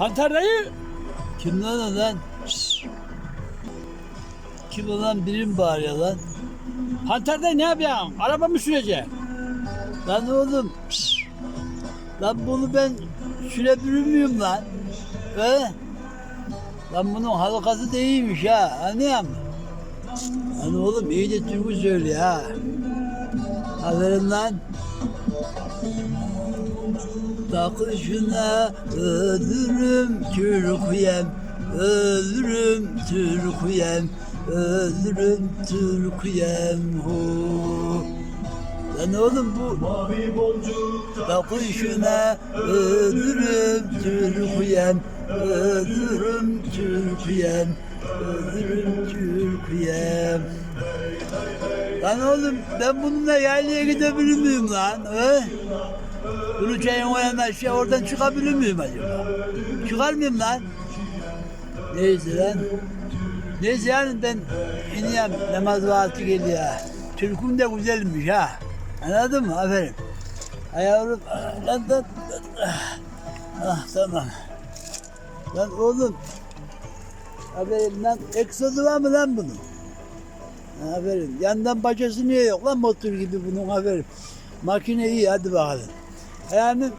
Panter dayı. Kim lan o lan? Şşş. Kim olan birim bağırıyor lan? Panter dayı ne yapıyorsun? Araba mı süreceksin? Lan oğlum. şşş. Lan bunu ben sürebilir miyim lan? He? Lan bunun halkası da iyiymiş ha. Anlıyor musun? Lan oğlum iyi de türkü söylüyor ha. Aferin lan. Takışına ölürüm Türküyem Ölürüm Türküyem Ölürüm Türküyem hu. Lan oğlum bu Takışına ölürüm Türküyem Ölürüm Türküyem Ölürüm Türküyem Lan oğlum ben bununla yaylaya gidebilir miyim lan? He? Bunu çayın o yana aşağı oradan çıkabilir miyim acaba? Çıkar mıyım lan? Neyse lan. Neyse yani ben ineyim namaz vakti geliyor. Türküm de güzelmiş ha. Anladın mı? Aferin. Ayağım lan lan. Ah, ah tamam. Lan oğlum. Aferin lan. Eksodu var mı lan bunun? Aferin. Yandan bacası niye yok lan motor gibi bunun aferin. Makine iyi hadi bakalım. Yani